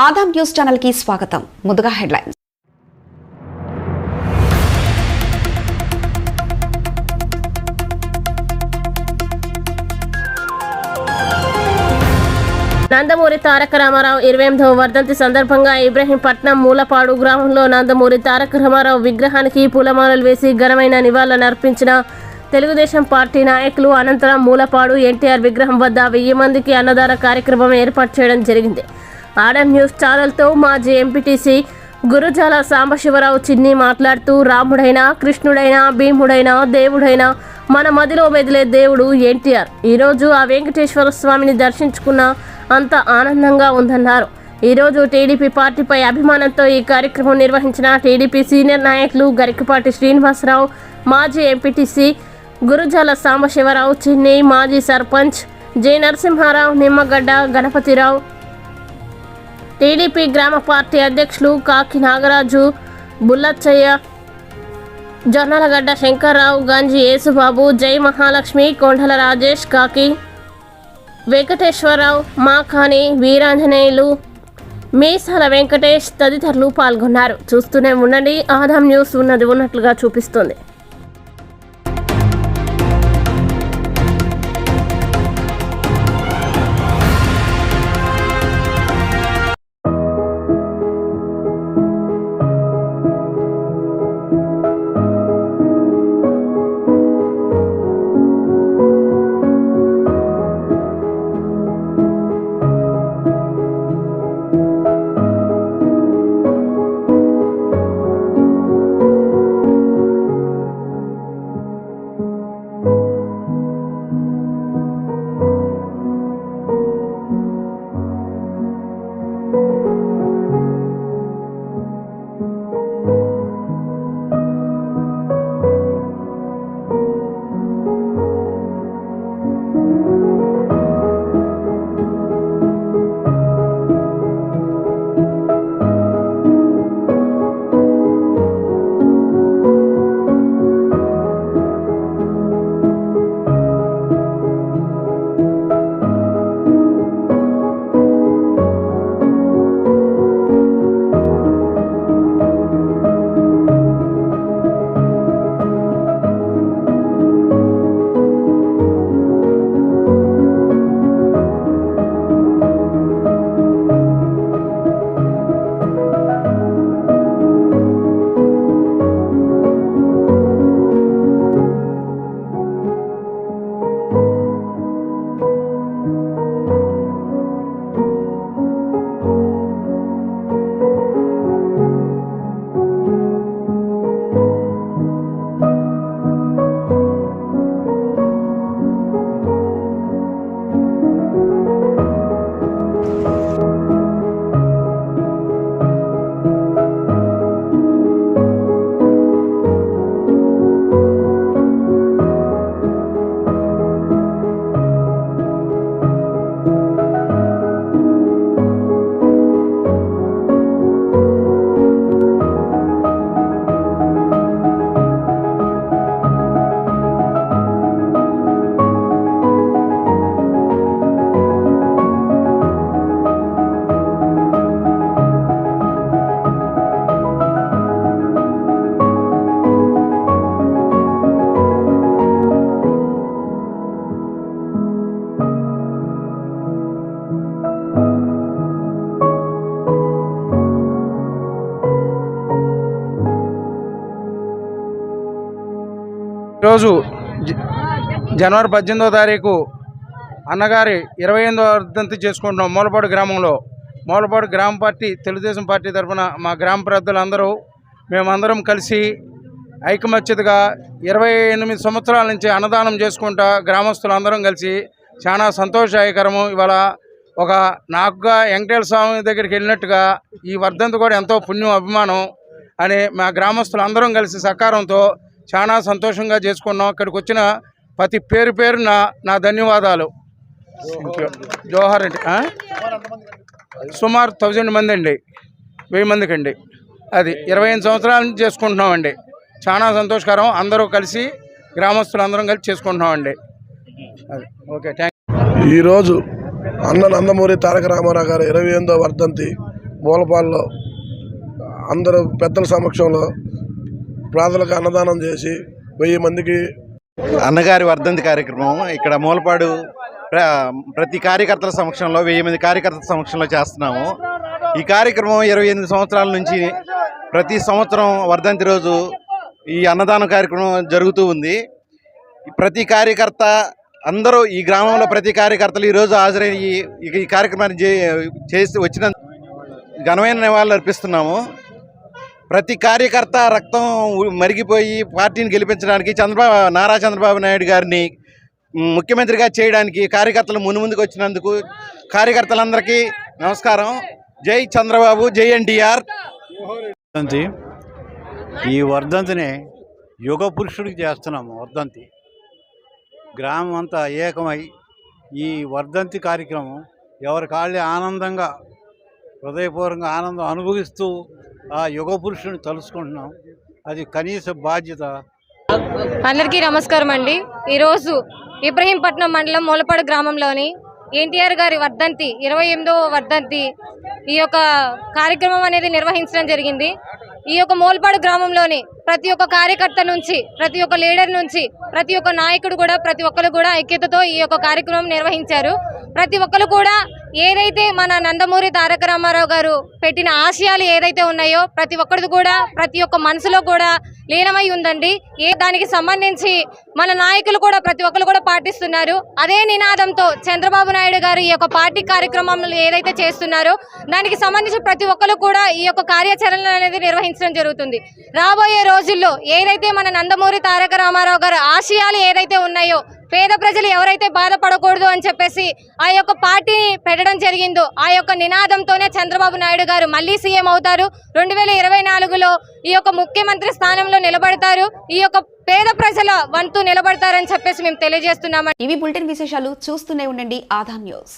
Adam news ఛానల్కి స్వాగతం. ముందుగా హెడ్లైన్స్. నందమూరి తారక రామారావు ఇరవై ఎనిమిదవ వర్ధంతి సందర్భంగా ఇబ్రహీంపట్నం మూలపాడు గ్రామంలో నందమూరి తారక రామారావు విగ్రహానికి పూలమాలలు వేసి ఘనమైన నివాళులనర్పించిన తెలుగుదేశం పార్టీ నాయకులు అనంతరం మూలపాడు ఎన్టీఆర్ విగ్రహం వద్ద వెయ్యి మందికి అన్నదాన కార్యక్రమం ఏర్పాటు చేయడం జరిగింది. ఆర్ఎం న్యూస్ ఛానల్తో మాజీ ఎంపీటీసీ గురుజాల సాంబశివరావు చిన్ని మాట్లాడుతూ రాముడైనా కృష్ణుడైనా భీముడైనా దేవుడైనా మన మదిలో మెదిలే దేవుడు ఎన్టీఆర్. ఈరోజు ఆ వెంకటేశ్వర స్వామిని దర్శించుకున్న అంత ఆనందంగా ఉందన్నారు. ఈరోజు టీడీపీ పార్టీపై అభిమానంతో ఈ కార్యక్రమం నిర్వహించిన టీడీపీ సీనియర్ నాయకులు గరికపాటి శ్రీనివాసరావు మాజీ ఎంపీటీసీ గురుజాల సాంబశివరావు చిన్ని మాజీ సర్పంచ్ జె నరసింహారావు నిమ్మగడ్డ గణపతిరావు టీడీపీ గ్రామ పార్టీ అధ్యక్షులు కాకి నాగరాజు బుల్లచ్చయ్య జొన్నలగడ్డ శంకర్రావు గంజి యేసుబాబు జై మహాలక్ష్మి కొండల రాజేష్ కాకి వెంకటేశ్వరరావు మాకాని వీరాంజనేయులు మీసాల వెంకటేష్ తదితరులు పాల్గొన్నారు. చూస్తూనే ఉండండి. ఆదాం న్యూస్ ఉన్నది ఉన్నట్లుగా చూపిస్తుంది. ఈరోజు జనవరి పద్దెనిమిదో తారీఖు అన్నగారి ఇరవై ఎనిమిదో వర్ధంతి చేసుకుంటున్నాం మూలపాడు గ్రామంలో. మూలపాడు గ్రామ పార్టీ తెలుగుదేశం పార్టీ తరఫున మా గ్రామ పెద్దలందరూ మేమందరం కలిసి ఐకమత్యతగా ఇరవై ఎనిమిది సంవత్సరాల నుంచి అన్నదానం చేసుకుంటా గ్రామస్తులందరం కలిసి చాలా సంతోషాయకరము. ఇవాళ ఒక నాకుగా వెంకటేశ్వర స్వామి దగ్గరికి వెళ్ళినట్టుగా ఈ వర్ధంతి కూడా ఎంతో పుణ్యం అభిమానం అని మా గ్రామస్తులందరం కలిసి సహకారంతో చాలా సంతోషంగా చేసుకున్నాం. అక్కడికి వచ్చిన ప్రతి పేరు పేరున నా ధన్యవాదాలు. జోహార్ అండి సుమారు థౌజండ్ మంది అండి వెయ్యి మందికి అండి అది ఇరవై ఐదు సంవత్సరాల నుంచి చేసుకుంటున్నామండి. చాలా సంతోషకరం. అందరూ కలిసి గ్రామస్తులు అందరం కలిసి చేసుకుంటున్నామండి. అది. ఓకే థ్యాంక్ ఈరోజు అన్న నందమూరి తారక రామారావు గారు ఇరవై ఎనిమిదో వర్ధంతి మూలపాల్లో అందరూ పెద్దల సమక్షంలో ప్రాంతాలకు అన్నదానం చేసి వెయ్యి మందికి అన్నగారి వర్ధంతి కార్యక్రమం ఇక్కడ మూలపాడు ప్ర- ప్రతి కార్యకర్తల సమక్షంలో వెయ్యి మంది కార్యకర్తల సమక్షంలో చేస్తున్నాము. ఈ కార్యక్రమం ఇరవై ఎనిమిది సంవత్సరాల నుంచి ప్రతి సంవత్సరం వర్ధంతి రోజు ఈ అన్నదాన కార్యక్రమం జరుగుతూ ఉంది. ప్రతి కార్యకర్త అందరూ ఈ గ్రామంలో ప్రతి కార్యకర్తలు ఈరోజు హాజరయ్యి ఈ కార్యక్రమాన్ని చే- చేసి వచ్చిన ఘనమైన నివాళులు అర్పిస్తున్నాము. ప్రతి కార్యకర్త రక్తం మరిగిపోయి పార్టీని గెలిపించడానికి చంద్రబాబు నారా చంద్రబాబు నాయుడు గారిని ముఖ్యమంత్రిగా చేయడానికి కార్యకర్తలు మునుముందుకు వచ్చినందుకు కార్యకర్తలందరికీ నమస్కారం. జై చంద్రబాబు జై ఎన్టీఆర్. వర్ధంతి. ఈ వర్ధంతిని యుగ పురుషుడికి చేస్తున్నాము వర్ధంతి. గ్రామం అంతా ఏకమై ఈ వర్ధంతి కార్యక్రమం ఎవరి కాళ్ళే ఆనందంగా హృదయపూర్వకంగా ఆనందం అనుభవిస్తూ ఆ యుగ పురుషుని తలుసుకుంటున్నాం అది కనీస బాధ్యత. అందరికీ నమస్కారం అండి. ఈరోజు ఇబ్రహీంపట్నం మండలం మూలపాడు గ్రామంలోని ఎన్టీఆర్ గారి వర్ధంతి ఇరవై ఎనిమిదవ వర్ధంతి ఈ యొక్క కార్యక్రమం అనేది నిర్వహించడం జరిగింది. ఈ యొక్క మూలపాడు గ్రామంలోని ప్రతి ఒక్క కార్యకర్త నుంచి ప్రతి ఒక్క లీడర్ నుంచి ప్రతి ఒక్క నాయకుడు కూడా ప్రతి ఒక్కరు కూడా ఐక్యతతో ఈ యొక్క కార్యక్రమం నిర్వహించారు. ప్రతి ఒక్కరు కూడా ఏదైతే మన నందమూరి తారక రామారావు గారు పెట్టిన ఆశయాలు ఏదైతే ఉన్నాయో ప్రతి ఒక్కరిది కూడా ప్రతి ఒక్క మనసులో కూడా లీనమై ఉందండి. ఏ దానికి సంబంధించి మన నాయకులు కూడా ప్రతి ఒక్కరు కూడా పాటిస్తున్నారు. అదే నినాదంతో చంద్రబాబు నాయుడు గారు ఈ యొక్క పార్టీ కార్యక్రమంలో ఏదైతే చేస్తున్నారో దానికి సంబంధించి ప్రతి ఒక్కరు కూడా ఈ యొక్క కార్యాచరణ అనేది నిర్వహించడం జరుగుతుంది. రాబోయే రోజుల్లో ఏదైతే మన నందమూరి తారక రామారావు గారు ఆశయాలు ఏదైతే ఉన్నాయో పేద ప్రజలు ఎవరైతే బాధపడకూడదు అని చెప్పేసి ఆ యొక్క పార్టీని పెట్టడం జరిగిందో ఆ యొక్క నినాదంతోనే చంద్రబాబు నాయుడు గారు మళ్ళీ సీఎం అవుతారు. రెండు వేల ఇరవై నాలుగులో ఈ యొక్క ముఖ్యమంత్రి స్థానంలో నిలబడతారు. ఈ యొక్క పేద ప్రజల వంతు నిలబడతారని చెప్పేసి మేము తెలియజేస్తున్నాం ఇవి బులెటిన్ విశేషాలు చూస్తూనే ఉండండి ఆదా న్యూస్.